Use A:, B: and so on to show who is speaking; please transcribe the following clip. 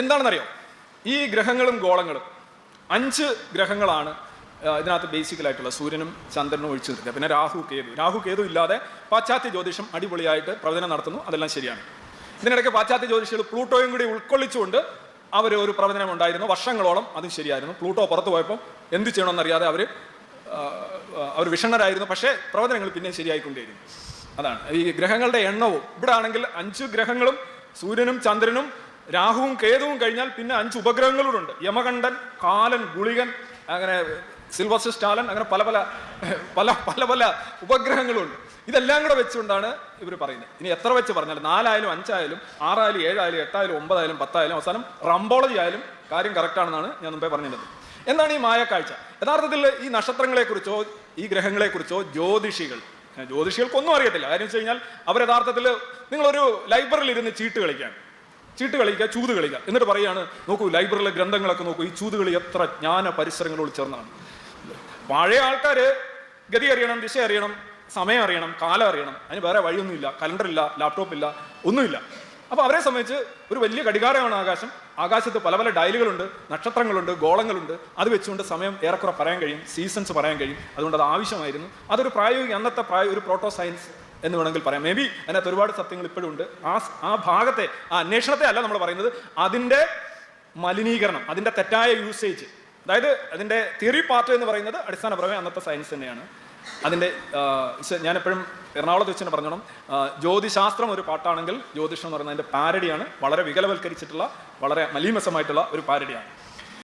A: എന്താണെന്നറിയോ? ഈ ഗ്രഹങ്ങളും ഗോളങ്ങളും അഞ്ച് ഗ്രഹങ്ങളാണ് ഇതിനകത്ത് ബേസിക്കലായിട്ടുള്ള സൂര്യനും ചന്ദ്രനും ഒഴിച്ചു നിർത്തുക പിന്നെ രാഹു കേതു. രാഹു കേതു ഇല്ലാതെ പാശ്ചാത്യ ജ്യോതിഷം അടിപൊളിയായിട്ട് പ്രവചനം നടത്തുന്നു. അതെല്ലാം ശരിയാണ്. ഇതിനിടയ്ക്ക് പാശ്ചാത്യ ജ്യോതിഷികൾ പ്ലൂട്ടോയും കൂടി ഉൾക്കൊള്ളിച്ചുകൊണ്ട് അവർ ഒരു പ്രവചനം ഉണ്ടായിരുന്നു. വർഷങ്ങളോളം അതും ശരിയായിരുന്നു. പ്ലൂട്ടോ പുറത്തു പോയപ്പോൾ എന്ത് ചെയ്യണമെന്നറിയാതെ അവർ അവർ വിഷണ്ണരായിരുന്നു. പക്ഷേ പ്രവചനങ്ങൾ പിന്നെ ശരിയായിക്കൊണ്ടേയിരുന്നു. അതാണ്. ഈ ഗ്രഹങ്ങളുടെ എണ്ണവും. ഇവിടെ ആണെങ്കിൽ അഞ്ച് ഗ്രഹങ്ങളും സൂര്യനും ചന്ദ്രനും രാഹുവും കേതുവും കഴിഞ്ഞാൽ പിന്നെ അഞ്ച് ഉപഗ്രഹങ്ങളുണ്ട്. യമകണ്ഠൻ കാലൻ ഗുളികൻ അങ്ങനെ സിൽവർ സ്റ്റാലൻ അങ്ങനെ പല പല പല പല പല ഉപഗ്രഹങ്ങളുണ്ട്. ഇതെല്ലാം കൂടെ വെച്ചുകൊണ്ടാണ് ഇവർ പറയുന്നത്. ഇനി എത്ര വെച്ച് പറഞ്ഞാലും നാലായാലും അഞ്ചായാലും ആറായാലും ഏഴായാലും എട്ടായാലും ഒമ്പതായാലും പത്തായാലും അവസാനം റംബോളജി ആയാലും കാര്യം കറക്റ്റാണെന്നാണ് ഞാൻ മുമ്പേ പറഞ്ഞിരുന്നത്. എന്താണ് ഈ മായക്കാഴ്ച യഥാർത്ഥത്തിൽ ഈ നക്ഷത്രങ്ങളെക്കുറിച്ചോ ഈ ഗ്രഹങ്ങളെക്കുറിച്ചോ ജ്യോതിഷികൾ ജ്യോതിഷികൾക്കൊന്നും അറിയത്തില്ല. കാര്യം വെച്ച് കഴിഞ്ഞാൽ അവർ യഥാർത്ഥത്തിൽ നിങ്ങളൊരു ലൈബ്രറിയിൽ ഇരുന്ന് ചീട്ട് കളിക്കാൻ ചീട്ട് കളിക്കുക ചൂത് കളിക്കുക. എന്നിട്ട് പറയാണ് നോക്കൂ ലൈബ്രറിയിലെ ഗ്രന്ഥങ്ങളൊക്കെ നോക്കൂ ഈ ചൂത് കളി എത്ര ജ്ഞാന പരിസരങ്ങളോട് ചേർന്നാണ്. പഴയ ആൾക്കാർ ഗതി അറിയണം ദിശ അറിയണം സമയം അറിയണം കാലം അറിയണം. അതിന് വേറെ വഴിയൊന്നുമില്ല കലണ്ടർ ഇല്ല ലാപ്ടോപ്പ് ഇല്ല ഒന്നുമില്ല. അപ്പോൾ അവരെ സംബന്ധിച്ച് ഒരു വലിയ ഘടികാരമാണ് ആകാശം. ആകാശത്ത് പല പല ഡയലുകളുണ്ട് നക്ഷത്രങ്ങളുണ്ട് ഗോളങ്ങളുണ്ട്. അത് വെച്ചുകൊണ്ട് സമയം ഏറെക്കുറെ പറയാൻ കഴിയും സീസൺസ് പറയാൻ കഴിയും. അതുകൊണ്ട് അത് ആവശ്യമായിരുന്നു. അതൊരു പ്രായോഗിക അന്നത്തെ പ്രായ ഒരു പ്രോട്ടോ സയൻസ് എന്ന് വേണമെങ്കിൽ പറയാം. മേ ബി അതിനകത്ത് ഒരുപാട് സത്യങ്ങൾ ഇപ്പോഴും ഉണ്ട്. ആ ആ ഭാഗത്തെ ആ അന്വേഷണത്തെ അല്ല നമ്മൾ പറയുന്നത്. അതിന്റെ മലിനീകരണം അതിന്റെ തെറ്റായ യൂസേജ് അതായത് അതിന്റെ തിയറി പാർട്ട് എന്ന് പറയുന്നത് അടിസ്ഥാനപരമായി അന്നത്തെ സയൻസ് തന്നെയാണ്. അതിന്റെ ഞാൻ എപ്പോഴും എറണാകുളത്ത് വെച്ച് തന്നെ പറഞ്ഞോണം. ജ്യോതിശാസ്ത്രം ഒരു പാട്ടാണെങ്കിൽ ജ്യോതിഷം എന്ന് പറയുന്നത് അതിന്റെ പാരഡിയാണ് വളരെ വികലവൽക്കരിച്ചിട്ടുള്ള വളരെ മലീമസമായിട്ടുള്ള ഒരു പാരഡിയാണ്